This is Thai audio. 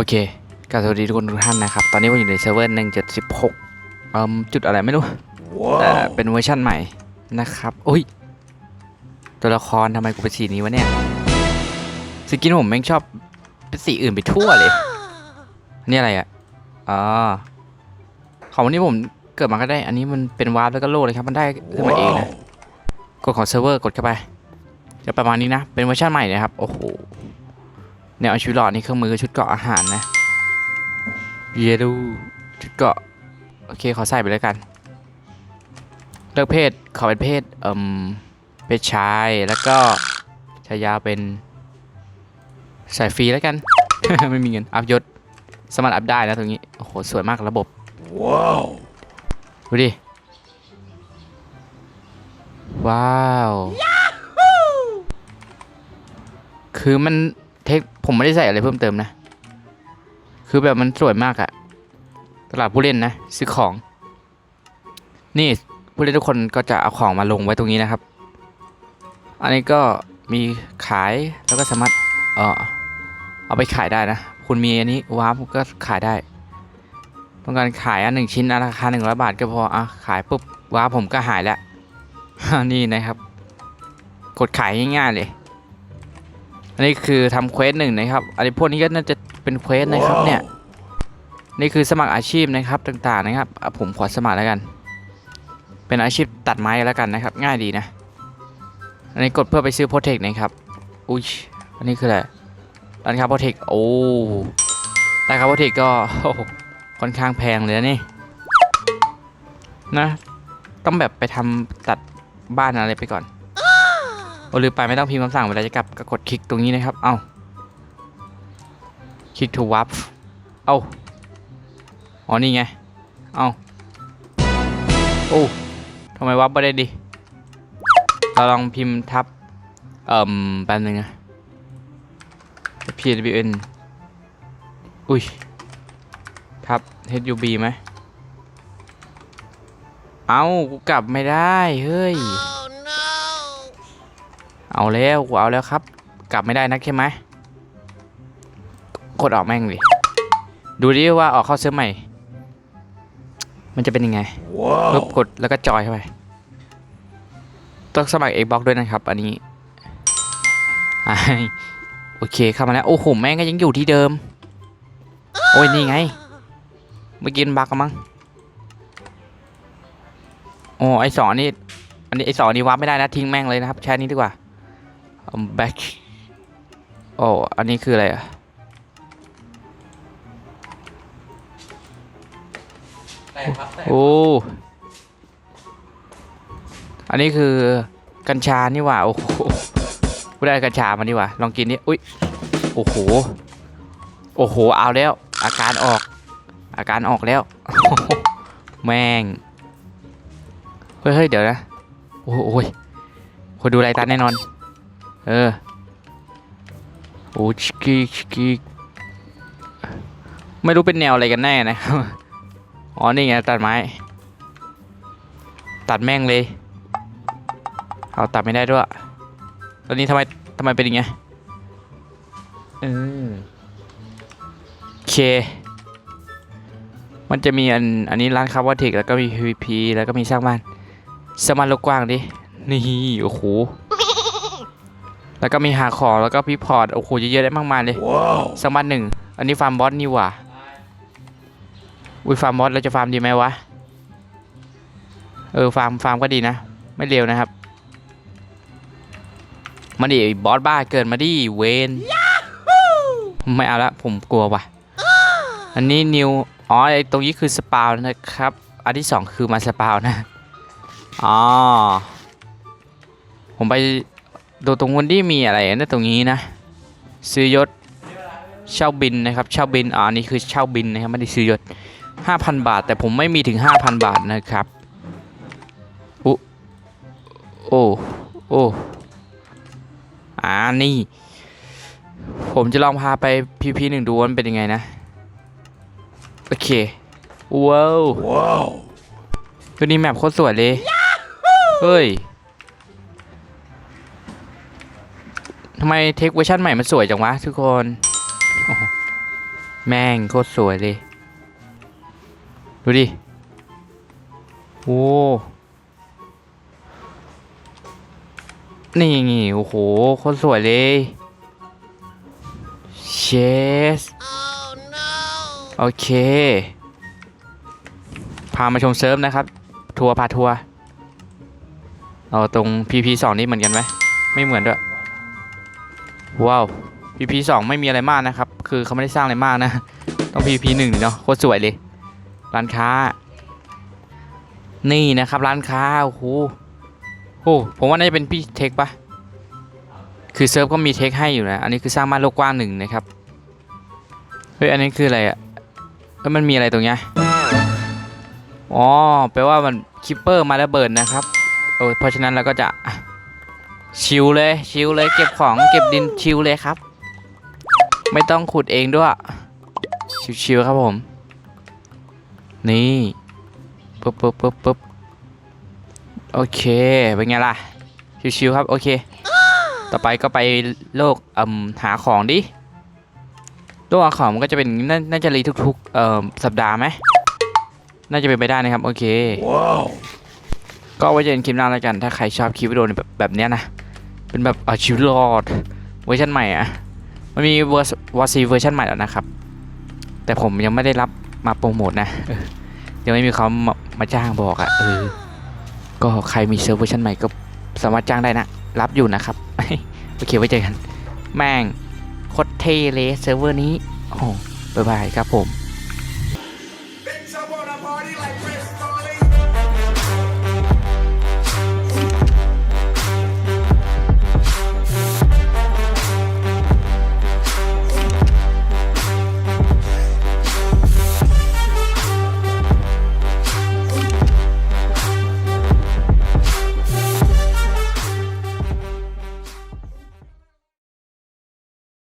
โอเคกราบสวัสดีทุกคนทุกท่านนะครับ ตอนนี้ผมอยู่ในเซิร์ฟเวอร์1.16เอ่มจุดอะไรไม่รู้แต่เป็นเวอร์ชั่นใหม่นะครับอุ้ย ตัวละครทำไมกูเป็นสีนี้วะเนี่ย สกินผมแม่งชอบเป็นสีอื่นไปทั่วเลยอันนี่อะไรอะ อ๋อ ของวันนี้ผมเกิดมาก็ได้ อันนี้มันเป็นวาร์ปแล้วก็โลดเลยครับ มันได้ขึ้นมาเองนะ กดของเซิร์ฟเวอร์กดเข้าไป จะประมาณนี้นะ เป็นเวอร์ชันใหม่นะครับ โอ้โห แนวเอาชีวิตรอดนี่เครื่องมือชุดเกราะอาหารนะเยดูชุดเกราะโอเคขอใส่ไปแล้วกัน เลือกเพศขอเป็นเพศเอ่มเพศชายแล้วก็ชายาเป็นใส่ฟรีแล้วกัน ไม่มีเงินอัพยศสามารถอัพได้นะตรงนี้โอ้โหสวยมากระบบว้าวดูดิว้าว คือมัน เทคผมไม่ได้ใส่อะไรเพิ่มเติมนะ คือแบบมันสวยมากอะตลาดผู้เล่นนะซื้อของ นี่ผู้เล่นทุกคนก็จะเอาของมาลงไว้ตรงนี้นะครับ อันนี้ก็มีขายแล้วก็สามารถเออเอาไปขายได้นะ คุณมีอันนี้ว้าร์ปก็ขายได้ ต้องการขายอันหนึ่งชิ้นราคาหนึ่งร้อยบาทก็พออะขายปุ๊บว้าร์ปผมก็หายแล้วนี่นะครับ กดขายง่ายๆเลย อันนี้คือทำเควสหนึ่งนะครับ อันนี้พวกนี้ก็น่าจะเป็นเควสนะครับเนี่ย นี่คือสมัครอาชีพนะครับต่างๆนะครับอะผมขอสมัครแล้วกัน เป็นอาชีพตัดไม้แล้วกันนะครับ ง่ายดีนะ อันนี้กดเพื่อไปซื้อโปรเทคนะครับ อุ้ย อันนี้คืออะไรร้านค้าโปรเทค โอ้ร้านค้าโปรเทคก็โอ้โหค่อนข้างแพงเลยนะนี่ นะ ต้องแบบไปทำตัดบ้านอะไรไปก่อน โอลืมไปไม่ต้องพิมพ์คำสั่งเวลาจะกลับก็กดคลิกตรงนี้นะครับ เอ้าคลิก to warp เอ้าอ๋อนี่ไง เอ้าโอ้ทำไมวับไม่ได้ดิ เราลองพิมพ์ทับ เอ่มแป๊บนึงนะ pwn อุ้ย ทับ hub ไหม เอ้ากูกลับไม่ได้ เฮ้ย เอาแล้วกูเอาแล้วครับ กลับไม่ได้นักใช่ไหมกดออกแม่งดิดูดิว่าออกเข้าเซิร์ฟใหม่ มันจะเป็นยังไงว้าวปึ๊บกดแล้วก็จอยเข้าไปต้องสมัคร Xbox ด้วยนะครับ อันนี้อ่าโอเคเข้ามาแล้ว โอ้โหแม่งก็ยังอยู่ที่เดิม โอ้ยนี่ไง เมื่อกี้มันบักกันมั้งโอ้ไอสองนี่อันนี้ไอสองนี่วับไม่ได้นะทิ้งแม่งเลยนะครับใช้อันนี้ดีกว่า um, back โอ้อันนี้คืออะไรอะโอ้ อันนี้คือกัญชานี่หว่า โอ้โหกูได้กัญชามานี่หว่า ลองกินนี่อุ้ย โอ้โห โอ้โห เอาแล้ว อาการออก อาการออกแล้ว แม่ง เฮ้ยเฮ้ยเดี๋ยวนะ โอ้โหโอ้ยคนดูรายการแน่นอน เออโอ้ชิกิชิกิไม่รู้เป็นแนวอะไรกันแน่นะครับอ๋อนี่ไงตัดไม้ ตัดแม่งเลย เอาตัดไม่ได้ด้วยตอนนี้ทำไมทำไมเป็นอย่างเงี้ยเออโอเค มันจะมีอันอันนี้ร้านคาร์บอนเทคแล้วก็มี PVP แล้วก็มีสร้างบ้านสมานโลกกว้างดิ นี่ โอ้โห แล้วก็มีหาของแล้วก็พีพอร์ตโอ้โหเยอะๆได้มากมายเลยว้าวสร้างบ้านหนึ่งอันนี้ฟาร์มบอสนี่หว่าอุ้ยฟาร์มบอสเราจะฟาร์มดีไหมวะเออฟาร์มฟาร์มก็ดีนะ ไม่เร็วนะครับมาดิบอสบ้าเกินมาดิเวนไม่เอาละผมกลัวว่ะ อันนี้นิวอ๋อไอตรงนี้คือสปาวนะครับ อันที่สองคือมาสปาวนะอ๋อผมไป ดูตรงนู้นที่มีอะไรนะตรงนี้นะ ซื้อยศเช่าบินนะครับเช่าบินอ่านี่คือเช่าบินนะครับไม่ได้ซื้อยศ5,000 บาท แต่ผมไม่มีถึง 5,000 บาทนะครับอุโอ้โอ้อ่านี่ ผมจะลองพาไปพีพีหนึ่งดูว่ามันเป็นยังไงนะ โอเค ว้าวว้าวตัวนี้แมปโคตรสวยเลย เฮ้ย ทำไมเทคเวอร์ชันใหม่มันสวยจังวะทุกคนโอ้โหแม่งโคตรสวยเลย ดูดิ โอ้นี่ไงโอ้โหโคตรสวยเลยเชสโอเค พามาชมเซิร์ฟนะครับ ทัวร์พาทัวร์เอาตรง PP 2 นี่เหมือนกันไหม ไม่เหมือนด้วย ว้าว PP 2ไม่มีอะไรมากนะครับ คือเขาไม่ได้สร้างอะไรมากนะ ต้อง PP 1นี่งเนาะโคตรสวยเลย ร้านค้า นี่นะครับร้านค้า โอ้โหโอ้ผมว่าน่าจะเป็นพี่เทคปะคือเซิร์ฟก็มีเทคให้อยู่นะ อันนี้คือสร้างบ้านโลกกว้างหนึ่งนะครับ เฮ้ย อันนี้คืออะไรอะแล้วมันมีอะไรตรงเนี้ย อ๋อ แปลว่ามันคิปเปอร์มาระเบิดนะครับ โอ้เพราะฉะนั้นเราก็จะ ชิลเลยชิลเลยเก็บของเก็บดินชิลเลยครับ ไม่ต้องขุดเองด้วย ชิวๆครับผม นี่ปุ๊บปุ๊บปุ๊บปุ๊บโอเคเป็นไงล่ะ ชิวๆครับโอเค ต่อไปก็ไปโลกเอ่มหาของดิโลกหาของมันก็จะเป็นนาน่าจะรีทุกๆเอ่อสัปดาห์ไหมน่าจะเป็นไปได้นะครับ โอเคก็เอาไว้เจอกันคลิปหน้าแล้วกัน ถ้าใครชอบคลิปวิดีโอแบบแบบเนี้ยนะ เป็นแบบอาชิวรอดเวอร์ชันใหม่อะมันมีเวอร์วอซีเวอร์ชันใหม่แล้วนะครับ แต่ผมยังไม่ได้รับมาโปรโมทนะเออยังไม่มีเขามามาจ้างบอกอะ่ะเออก็ใครมีเซิร์ฟเวอร์ชันใหม่ก็สามารถจ้างได้นะ รับอยู่นะครับ โอเคไว้เจอกัน แม่งโคตรเท่เลยเซิร์ฟเวอร์นี้ โอ้โหบ๊ายบายครับผม